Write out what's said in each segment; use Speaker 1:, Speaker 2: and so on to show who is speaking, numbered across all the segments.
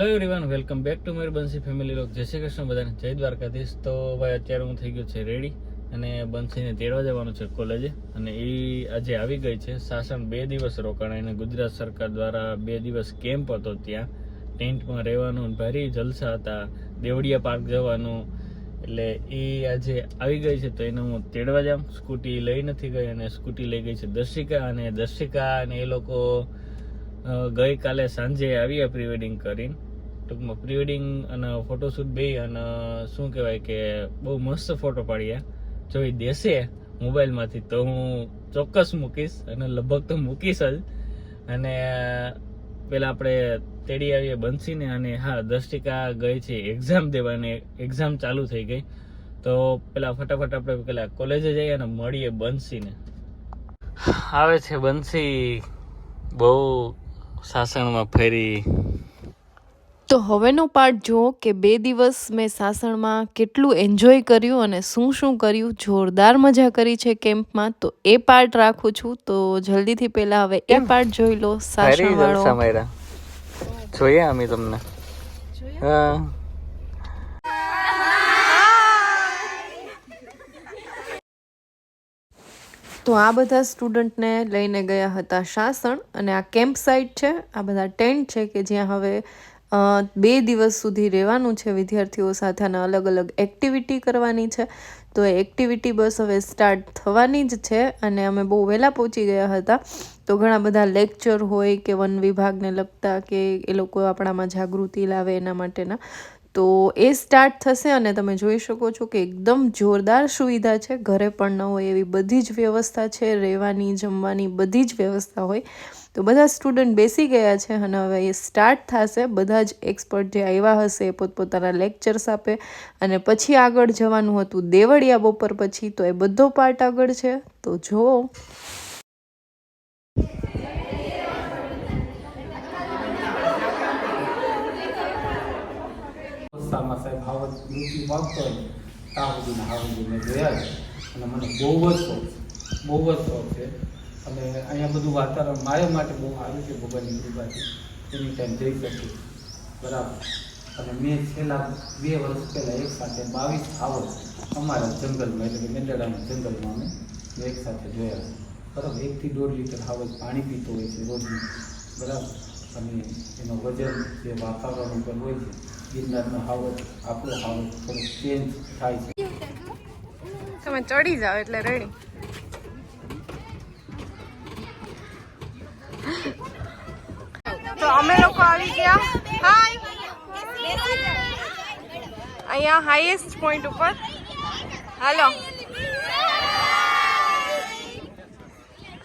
Speaker 1: Hello everyone welcome back to Mer Bansi family લોક જય શ્રી કૃષ્ણ, બધાને જય દ્વારકાધીશ. તો ભાઈ, અત્યારે હું થઈ ગયો છે રેડી અને બંસીને તેડવા જવાનું છે કોલેજે અને એ આજે આવી ગઈ છે. શાસન બે દિવસ રોકાણા અને ગુજરાત સરકાર દ્વારા બે દિવસ કેમ્પ હતો ત્યાં. ટેન્ટમાં રહેવાનું ભારી જલસા હતા. દેવડિયા પાર્ક જવાનું. એટલે એ આજે આવી ગઈ છે. તો એને હું તેડવા જામ સ્કૂટી લઈ નથી ગઈ અને સ્કૂટી લઈ ગઈ છે દર્શિકા. અને દર્શિકા અને એ લોકો ગઈકાલે સાંજે આવ્યા પ્રી વેડિંગ કરીને. ટૂંકમાં પ્રી વેડિંગ અને ફોટોશૂટ બે અને શું કહેવાય કે બહુ મસ્ત ફોટો પાડ્યા જો એ દેશે મોબાઈલમાંથી તો હું ચોક્કસ મૂકીશ અને લગભગ તો મૂકીશ જ. અને પેલા આપણે તેડી આવીએ બંસીને અને હા દર્શિકા ગઈ છે એક્ઝામ દેવાની એક્ઝામ ચાલુ થઈ ગઈ. તો પેલા ફટાફટ આપણે પેલા કોલેજે જઈએ અને મળીએ બંસીને. આવે છે બંસી બહુ સાસણમાં ફેરી.
Speaker 2: તો હવેનો પાર્ટ જુઓ કે બે દિવસ મેં સાસણમાં કેટલું એન્જોય કર્યું અને શું શું કર્યું જોરદાર મજા કરી છે કેમ્પમાં. તો એ પાર્ટ રાખું છું. તો જલ્દીથી પહેલા હવે એ પાર્ટ જોઈ લો સાસણ વાળો.
Speaker 1: જોઈએ અમે તમને.
Speaker 2: તો આ બધા સ્ટુડન્ટને લઈને ગયા હતા સાસણ અને આ કેમ્પ સાઇટ છે. આ બધા ટેન્ટ છે કે જ્યાં હવે બે દિવસ સુધી રહેવાનું છે વિદ્યાર્થીઓ સાથે અને અલગ અલગ એક્ટિવિટી કરવાની છે. તો એ એક્ટિવિટી બસ હવે સ્ટાર્ટ થવાની જ છે અને અમે બહુ વહેલા પહોંચી ગયા હતા. તો ઘણા બધા લેક્ચર હોય કે વન વિભાગને લગતા કે એ લોકો આપણામાં જાગૃતિ લાવે એના માટેના. તો એ સ્ટાર્ટ થશે અને તમે જોઈ શકો છો કે એકદમ જોરદાર સુવિધા છે. ઘરે પણ ન હોય એવી બધી જ વ્યવસ્થા છે. રહેવાની, જમવાની બધી જ વ્યવસ્થા હોય. તો બધા સ્ટુડન્ટ બેસી ગયા છે અને હવે એ સ્ટાર્ટ થશે. બધા જ એક્સપર્ટ જે આવ્યા હશે એ પોતપોતાના લેક્ચર્સ આપે અને પછી આગળ જવાનું હતું દેવળિયા બપોર પછી, તો એ બધો પાર્ટ આગળ છે. તો જુઓ.
Speaker 3: જોયા છે અને મને બહુ જ શોખ બહુ જ શોખ છે. અને અહીંયા બધું વાતાવરણ મારા માટે બહુ સારું છે, ભગવાનની કૃપાથી. એની ટાઈમ જઈ બરાબર. અને મેં છેલ્લા બે વર્ષ પહેલાં એક સાથે બાવીસ હાવજ અમારા જંગલમાં, એટલે કે મેંદડાના જંગલમાં અમે એક સાથે જોયા. બરાબર. એકથી દોઢ લીટર હાવજ પાણી પીતો હોય છે રોજનું. બરાબર. અને એનો વજન જે વાતાવરણ ઉપર હોય છે, ગિરનારનો હાવજ, આપણો હાવજ થોડો ચેન્જ થાય છે.
Speaker 2: તમે ચડી જાઓ એટલે રેડી તો અમે લોકો આવી ગયા. હાય અહીંયા હાઈએસ્ટ પોઈન્ટ ઉપર. હાલો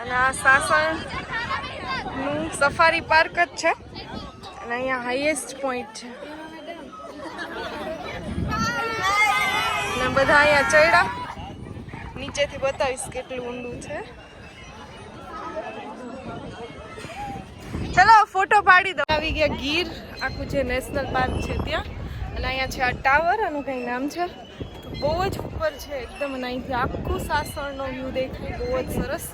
Speaker 2: અને આ સાસણનું સફારી પાર્ક જ છે. અને અહીંયા હાઈએસ્ટ પોઈન્ટ છે. અને બધા અહીંયા ચડ્યા. નીચેથી બતાવીશ કેટલું ઊંડું છે. ચલો ફોટો પાડી દો આવી ગયા ગીર. આખું જે નેશનલ પાર્ક છે ત્યાં. અને અહીંયા છે આ ટાવર આનું કંઈ નામ છે? તો બહુ જ ઉપર છે એકદમ અને અહીંથી આખું સાસણનો વ્યૂ દેખાય બહુ જ સરસ.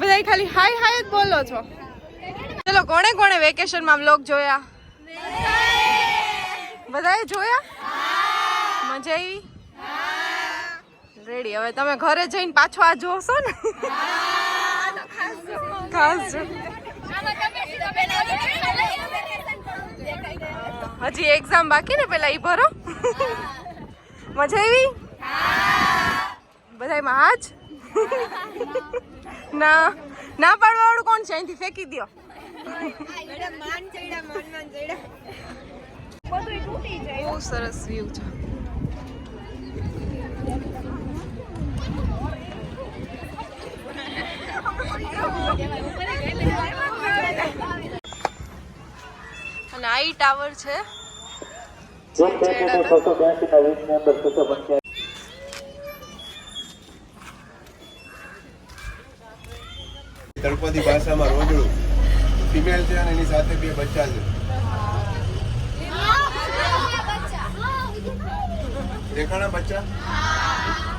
Speaker 2: બધા ખાલી હાય હાય જ બોલો છો. ચલો કોણે કોણે વેકેશનમાં વ્લોગ જોયા? બધાએ જોયા? મજા આવી? રેડી હવે તમે ઘરે જઈને પાછો આ જોશો ને? ખાસ હજી એક્ઝામ બાકી ને પેલા ઈ ભરો. મજા આવી? બધાયમાં હાજ ના ના પાડવા વાળું કોણ છે? અહીંથી ફેંકી દ્યો. બહુ સરસ વ્યૂ છે. અને આઈ ટાવર છે.
Speaker 4: તળપદી ભાષામાં રોજડું ફિમેલ છે અને એની સાથે બે બચ્ચા છે. દેખાણા બચ્ચા?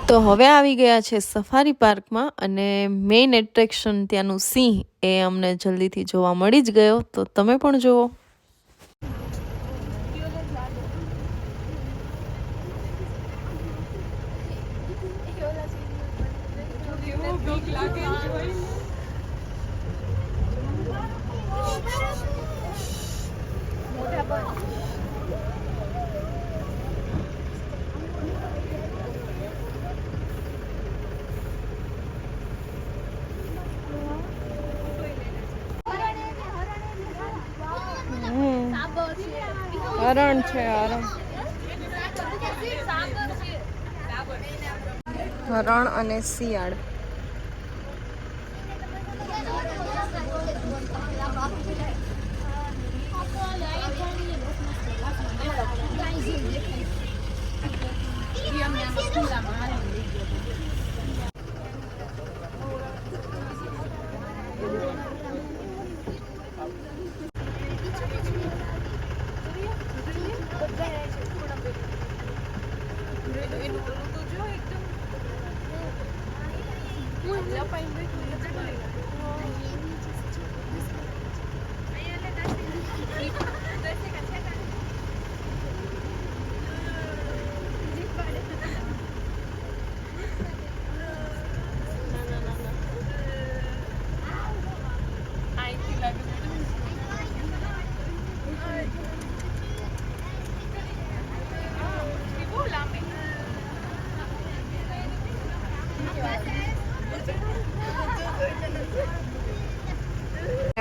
Speaker 2: તો હવે આવી ગયા છે સફારી પાર્કમાં અને મેઇન એટ્રેક્શન ત્યાંનું સિંહ એ અમને જલ્દીથી જોવા મળી જ ગયો. તો તમે પણ જુઓ. હરણ છે હરણ. હરણ અને શિયાળ.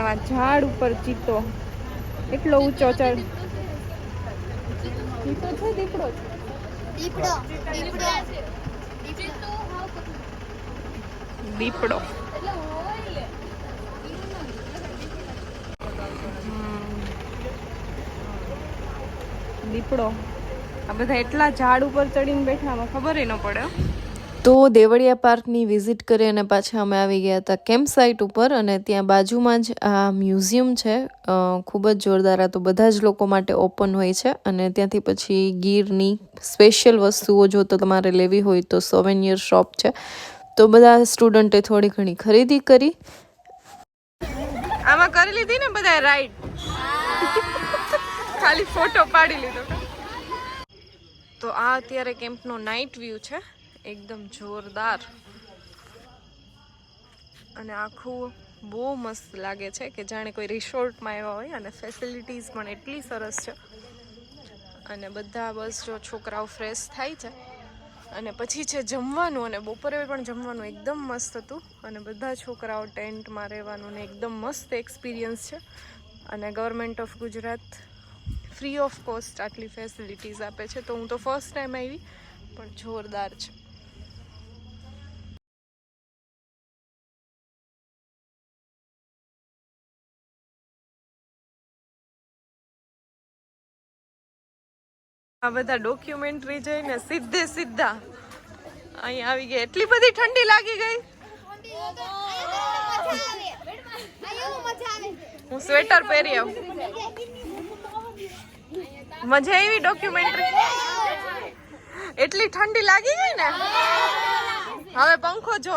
Speaker 2: એવા ઝાડ ઉપર ચીતો. એટલો ઊંચો ચડ ચીતો છે દીપડો?
Speaker 5: દીપડો. દીપડો.
Speaker 2: આ બધા એટલા ઝાડ ઉપર ચડીને બેઠા ખબર ન પડે. તો દેવળિયા પાર્કની વિઝિટ કરી અને પાછા અમે આવી ગયા હતા કેમ્પ સાઇટ ઉપર અને ત્યાં બાજુમાં જ આ મ્યુઝિયમ છે. ખૂબ જ જોરદાર આ તો બધા જ લોકો માટે ઓપન હોય છે અને ત્યાંથી પછી ગીરની સ્પેશિયલ વસ્તુઓ જો તો તમારે લેવી હોય તો સોવેનિયર શોપ છે. તો બધા સ્ટુડન્ટે થોડી ઘણી ખરીદી કરી. આમાં કરી લીધી ને બધા રાઈડ ખાલી ફોટો પાડી લીધો. તો આ અત્યારે કેમ્પનો નાઇટ વ્યૂ છે. એકદમ જોરદાર. અને આખું બહુ મસ્ત લાગે છે કે જાણે કોઈ રિસોર્ટમાં આવ્યા હોય અને ફેસિલિટીઝ પણ એટલી સરસ છે. અને બધા બસ જો છોકરાઓ ફ્રેશ થાય છે. અને પછી છે જમવાનું અને બપોરે પણ જમવાનું એકદમ મસ્ત હતું. અને બધા છોકરાઓ ટેન્ટમાં રહેવાનું ને એકદમ મસ્ત એક્સપિરિયન્સ છે. અને government of Gujarat free of cost આટલી ફેસિલિટીઝ આપે છે. તો હું તો ફર્સ્ટ ટાઈમ આવી, પણ જોરદાર છે. આ બધા ડોક્યુમેન્ટરી જોઈને સીધે સીધા અહીં આવી ગઈ એટલી બધી ઠંડી લાગી ગઈ. હું સ્વેટર પહેરી આવું. મજા આવી ડોક્યુમેન્ટરી એટલી ઠંડી લાગી ગઈ ને? હવે પંખો જો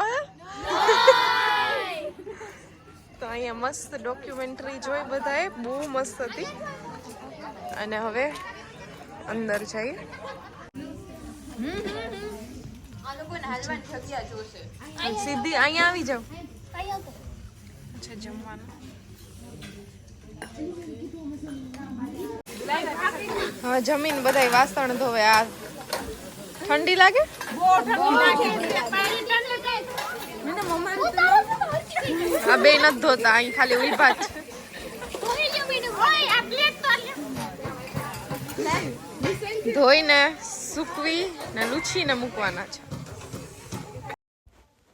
Speaker 2: તો અહીંયા મસ્ત ડોક્યુમેન્ટરી જોઈ બધાએ. બહુ મસ્ત હતી. અને હવે અંદર જઈએ. સીધી અહીંયા આવી જાવ છે જમવાનું. હવે જમીન બધાય વાસણ ધોવે. આ ઠંડી લાગે? આ બે નથી ધોતા અહીં ખાલી ઊભા જ ધોઈને સૂકવી ને લૂછીને મૂકવાના છે.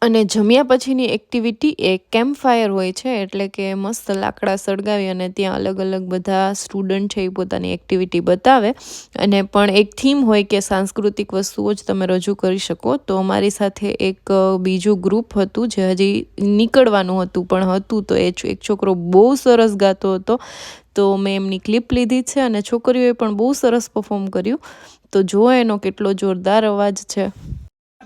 Speaker 2: અને જમ્યા પછીની એક્ટિવિટી એ કેમ્પ ફાયર હોય છે, એટલે કે મસ્ત લાકડા સળગાવી અને ત્યાં અલગ અલગ બધા સ્ટુડન્ટ છે એ પોતાની એક્ટિવિટી બતાવે. અને પણ એક થીમ હોય કે સાંસ્કૃતિક વસ્તુઓ જ તમે રજૂ કરી શકો. તો અમારી સાથે એક બીજું ગ્રુપ હતું જે હજી નીકળવાનું હતું, પણ હતું તો એ એક છોકરો બહુ સરસ ગાતો હતો. તો મેં એમની ક્લિપ લીધી છે અને છોકરીઓએ પણ બહુ સરસ પરફોર્મ કર્યું. તો જુઓ એનો કેટલો જોરદાર અવાજ છે.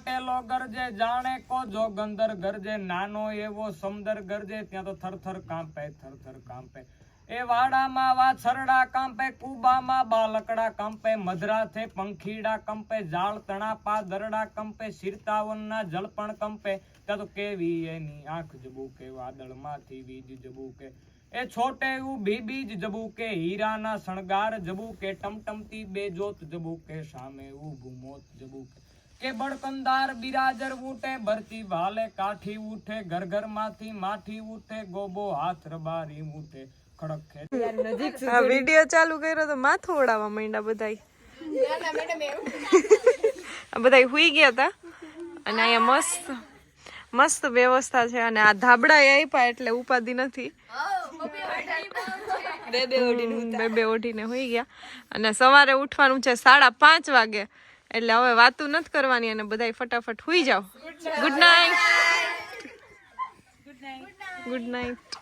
Speaker 6: ચોટેલો ગરજે, જાણે કો જોગંદર ગરજે, નાનો એવો સમદર ગરજે, ત્યાં તો થરથર કાંપે થરથર કાંપે. એ વાડામાં વાછરડા કાંપે, કુબામાં બાલકડા કાંપે, મધરાથે પંખીડા કંપે જાળ તણા પાદરડા કંપે, શિરતાવનના જળપણ કંપે. ત્યાં તો કેવી એની આંખ જબુકે વાદળમાંથી વીજ જબુકે એ છોટે ઊભી બીજ જબુકે હીરાના શણગાર જબુકે ટમટમતી બેજોત જબુકે સામે ઊભું મોત જબુકે કે બળકંદાર બિરાજર ઉઠે ભરતી ભાલે કાઠી ઉઠે ઘર ઘરમાંથી માઠી ઉઠે ગોબો હાથ રબારી ઉઠે ખડક
Speaker 2: આ વીડિયો ચાલુ કર્યો તો માથું ઓડાવવા માંડ્યા બધાય. બધાય હુઈ ગયા હતા. અને અહીંયા મસ્ત મસ્ત વ્યવસ્થા છે. અને આ ધાબડા આપ્યા એટલે ઉપાધિ નથી. બે બે ઓઢીને હોઈ ગયા. અને સવારે ઉઠવાનું છે સાડા પાંચ વાગે. એટલે હવે વાતું નથી કરવાની અને બધાય ફટાફટ હુઈ જાઓ. ગુડ નાઇટ ગુડ નાઇટ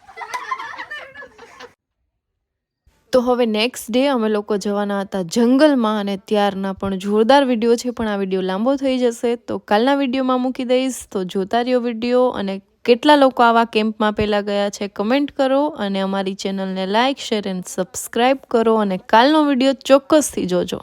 Speaker 2: તો હવે નેક્સ્ટ ડે અમે લોકો જવાના હતા જંગલમાં અને ત્યારના પણ જોરદાર વીડિયો છે, પણ આ વીડિયો લાંબો થઈ જશે. તો કાલના વિડીયોમાં મૂકી દઈશ. તો જોતા રહ્યો વીડિયો અને કેટલા લોકો આવા કેમ્પમાં પહેલાં ગયા છે કમેન્ટ કરો અને અમારી ચેનલને લાઇક શેર એન્ડ સબસ્ક્રાઈબ કરો અને કાલનો વીડિયો ચોક્કસથી જોજો.